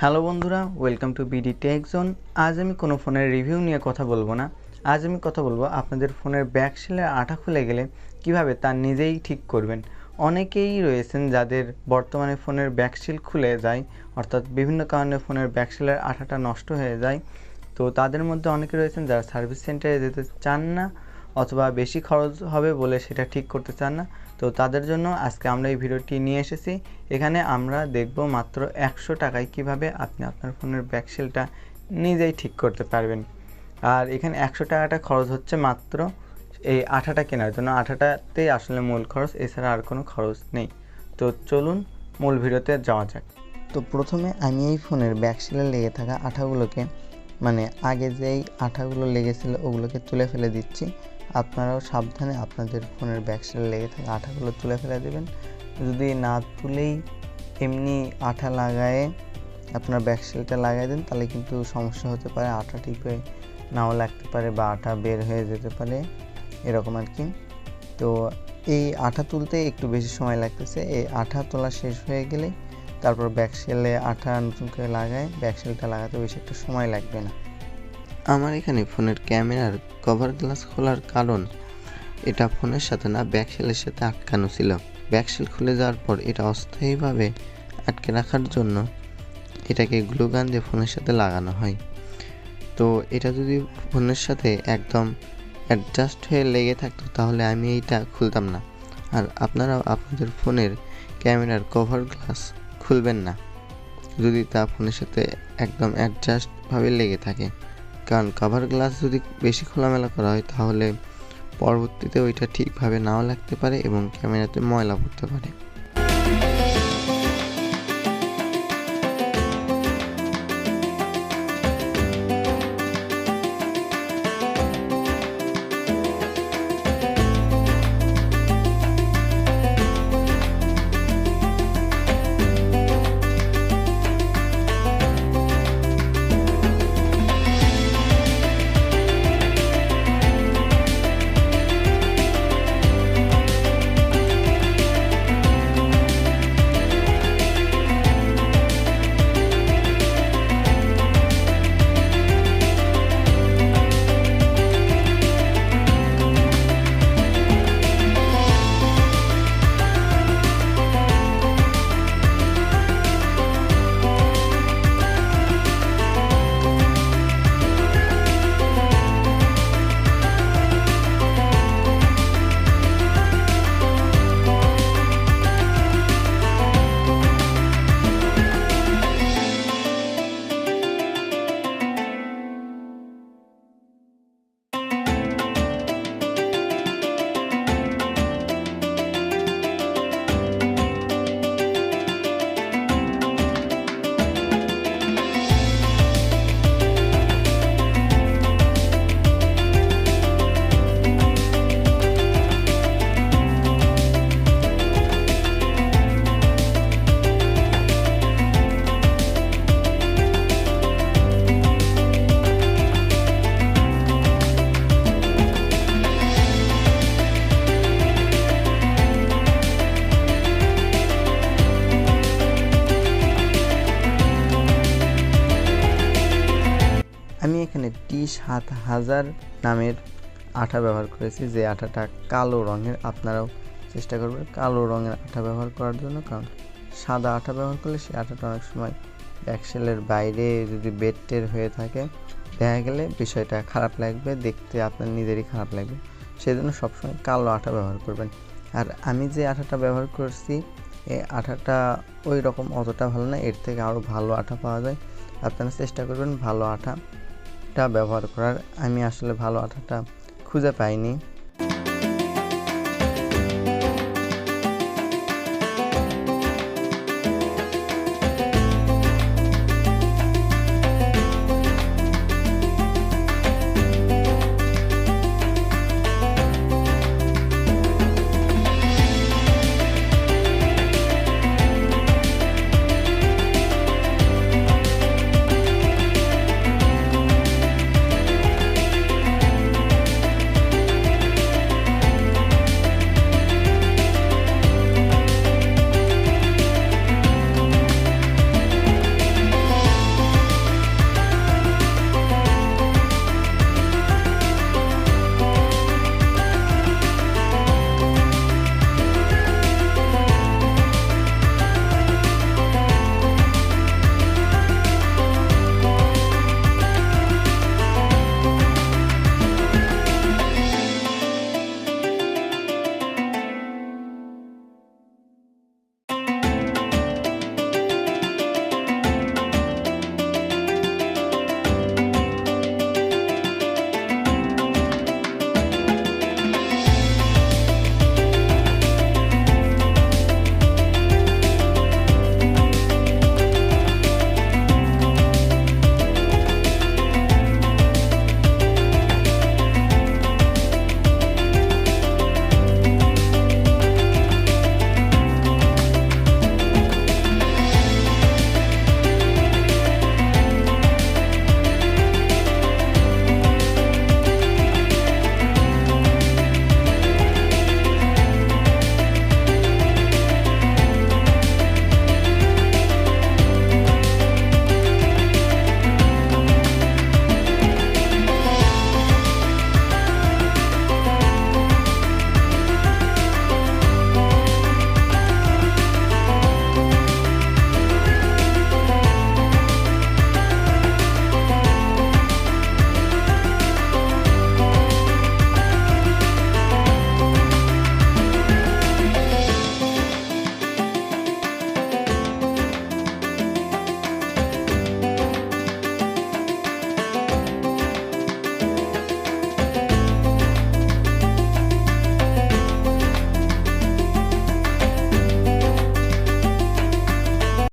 Hello বন্ধুরা welcome to BD tech zone আজ আমি কোনো ফোনের রিভিউ নিয়ে কথা বলব না। আজ আমি কথা বলব আপনাদের ফোনের ব্যাক সেলের আঠা খুলে গেলে কীভাবে তা নিজেই ঠিক করবেন। অনেকেই রয়েছেন যাদের বর্তমানে ফোনের ব্যাকশিল খুলে যায়, অর্থাৎ বিভিন্ন কারণে ফোনের ব্যাকশিলের আঠাটা নষ্ট হয়ে যায়। তো তাদের মধ্যে অনেকে রয়েছেন যারা সার্ভিস সেন্টারে যেতে চান না অথবা বেশি খরচ হবে বলে সেটা ঠিক করতে চান না। তো তাদের জন্য আজকে আমরা এই ভিডিওটি নিয়ে এসেছি। এখানে আমরা দেখব মাত্র একশো টাকায় কীভাবে আপনি আপনার ফোনের ব্যাকসেলটা নিজেই ঠিক করতে পারবেন। আর এখানে একশো টাকাটা খরচ হচ্ছে মাত্র এই আঠাটা কেনার জন্য। আঠাটাতেই আসলে মূল খরচ, এছাড়া আর কোনো খরচ নেই। তো চলুন মূল ভিডিওতে যাওয়া যাক। তো প্রথমে আমি এই ফোনের ব্যাকসেলে লেগে থাকা আঠাগুলোকে মানে আগে যেই আঠাগুলো লেগেছিল ওগুলোকে তুলে ফেলে দিচ্ছি। আপনারাও সাবধানে আপনাদের ফোনের ব্যাকসেলে লেগে থাকা আঠাগুলো তুলে ফেলে দেবেন। যদি না তুলেই এমনি আঠা লাগায়ে আপনার ব্যাকসেলটা লাগাই দেন, তাহলে কিন্তু সমস্যা হতে পারে, আঠা টিপে নাও লাগতে পারে বা আঠা বের হয়ে যেতে পারে, এরকম আর কি তো এই আঠা তুলতে একটু বেশি সময় লাগতেছে। এই আঠা তোলা শেষ হয়ে গেলে তারপর ব্যাকসেলে আঠা নতুন করে লাগায় ব্যাকসেলটা লাগাতে বেশি একটা সময় লাগবে না। আমার এখানে ফোনের ক্যামেরার কভার গ্লাস খোলার কারণ এটা ফোনের সাথে না, ব্যাকসেলের সাথে আটকানো ছিল। ব্যাকসেল খুলে যাওয়ার পর এটা অস্থায়ীভাবে আটকে রাখার জন্য এটাকে গ্লুগান দিয়ে ফোনের সাথে লাগানো হয়। তো এটা যদি ফোনের সাথে একদম অ্যাডজাস্ট হয়ে লেগে থাকতো, তাহলে আমি এইটা খুলতাম না। আর আপনারাও আপনাদের ফোনের ক্যামেরার কভার গ্লাস খুলবেন না। যদি তা ফোনের সাথে একদম অ্যাডজাস্টভাবে লেগে থাকে। কারণ কাভার গ্লাস যদি বেশি খোলামেলা করা হয়, তাহলে পরবর্তীতে ওইটা ঠিকভাবে নাও লাগতে পারে এবং ক্যামেরাতে ময়লা পড়তে পারে। সাত হাজার নামের আঠা ব্যবহার করেছি। যে আঠাটা কালো রঙের, আপনারাও চেষ্টা করবেন কালো রঙের আঠা ব্যবহার করার জন্য। কারণ সাদা আঠা ব্যবহার করলে সেই আঠাটা অনেক সময় ব্যাকসেলের বাইরে যদি বেডটের হয়ে থাকে, দেখা গেলে বিষয়টা খারাপ লাগবে, দেখতে আপনার নিজেরই খারাপ লাগবে। সেই জন্য সবসময় কালো আঠা ব্যবহার করবেন। আর আমি যে আঠাটা ব্যবহার করছি এই আঠাটা ওই রকম অতটা ভালো না, এর থেকে আরও ভালো আঠা পাওয়া যায়। আপনারা চেষ্টা করবেন ভালো আঠা আঠাটা ব্যবহার করার আমি আসলে ভালো আঠাটা খুঁজে পাইনি।